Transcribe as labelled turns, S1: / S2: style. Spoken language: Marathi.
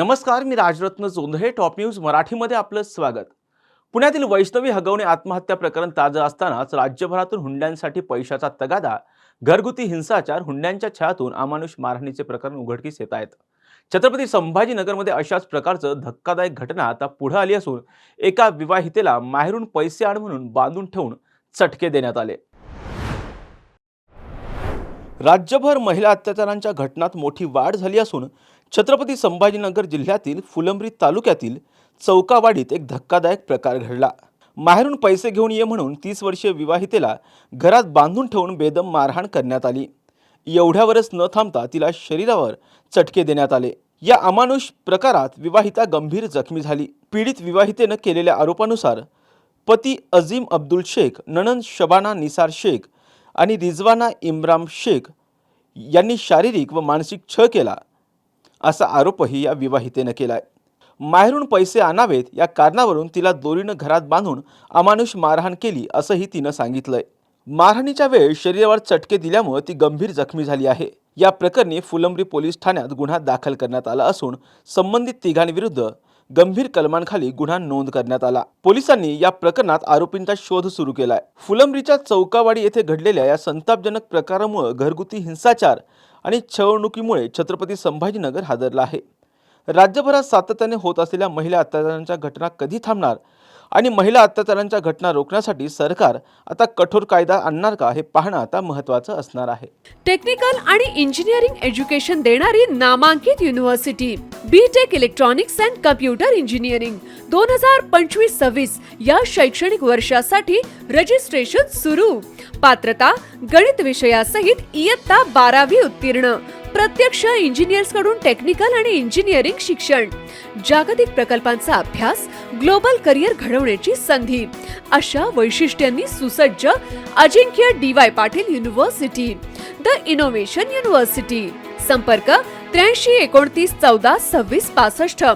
S1: नमस्कार मी राजरत्न जोंधळे टॉप न्यूज मराठीमध्ये आपलं स्वागत. पुण्यातील वैष्णवी हगवणे आत्महत्या प्रकरण ताजं असतानाच राज्यभरातून हुंड्यांसाठी पैशाचा तगादा घरगुती हिंसाचार हुंड्यांच्या छळातून अमानुष मारहाणीचे प्रकरण उघडकीस येत आहेत. छत्रपती संभाजीनगरमध्ये अशाच प्रकारचं धक्कादायक घटना आता पुढे आली असून एका विवाहितेला माहेरून पैसे आण म्हणून बांधून ठेवून चटके देण्यात आले. राज्यभर महिला अत्याचारांच्या घटनात मोठी वाढ झाली असून छत्रपती संभाजीनगर जिल्ह्यातील फुलंब्री तालुक्यातील चौकावाडीत एक धक्कादायक प्रकार घडला. माहेरून पैसे घेऊन ये म्हणून तीस वर्षीय विवाहितेला घरात बांधून ठेवून बेदम मारहाण करण्यात आली. एवढ्यावरच न थांबता तिला शरीरावर चटके देण्यात आले. या अमानुष प्रकारात विवाहिता गंभीर जखमी झाली. पीडित विवाहितेनं केलेल्या आरोपानुसार पती अझीम अब्दुल शेख नणंद शबाना निसार शेख आणि रिजवाना इम्राम शेख यांनी शारीरिक व मानसिक छळ केला. असा आरोपही या विवाहितेनं केलाय. माहेरून पैसे आणावेत या कारणावरून तिला दोरीनं घरात बांधून अमानुष मारहाण केली असंही तिनं सांगितलंय. मारहाणीच्या वेळी शरीरावर चटके दिल्यामुळे ती गंभीर जखमी झाली आहे. या प्रकरणी फुलंब्री पोलीस ठाण्यात गुन्हा दाखल करण्यात आला असून संबंधित तिघांविरुद्ध गंभीर कलमांखाली गुन्हा नोंद करण्यात आला. पोलिसांनी या प्रकरणात आरोपींचा शोध सुरू केलाय. फुलंब्रीच्या चौकावाडी येथे घडलेल्या या संतापजनक प्रकारामुळे घरगुती हिंसाचार आणि छळवणुकीमुळे छत्रपती संभाजीनगर हादरला आहे. राज्यभरात सातत्याने होत असलेल्या महिला अत्याचारांच्या घटना कधी थांबणार? आणि महिला अत्याचारांच्या घटना रोखण्यासाठी सरकार आता कठोर कायदा आणणार का हे पाहणं आता महत्त्वाचं असणार आहे.
S2: टेक्निकल आणि इंजिनिअरिंग एज्युकेशन देणारी नामांकित university B tech electronics and computer engineering दोन हजार पंचवीस सव्वीस या शैक्षणिक वर्षासाठी रजिस्ट्रेशन सुरू. पात्रता गणित विषयासहित इयत्ता बारावी उत्तीर्ण. प्रत्यक्ष इंजिनियर्सकडून टेक्निकल आणि इंजिनिअरिंग शिक्षण. जागतिक प्रकल्पांचा अभ्यास ग्लोबल करिअर घडवण्याची संधी. अशा वैशिष्ट्यांनी सुसज्ज Ajinkya D Y Patil university the innovation university. संपर्क त्र्याऐंशी एकोणतीस चौदा सव्वीस पासष्ट.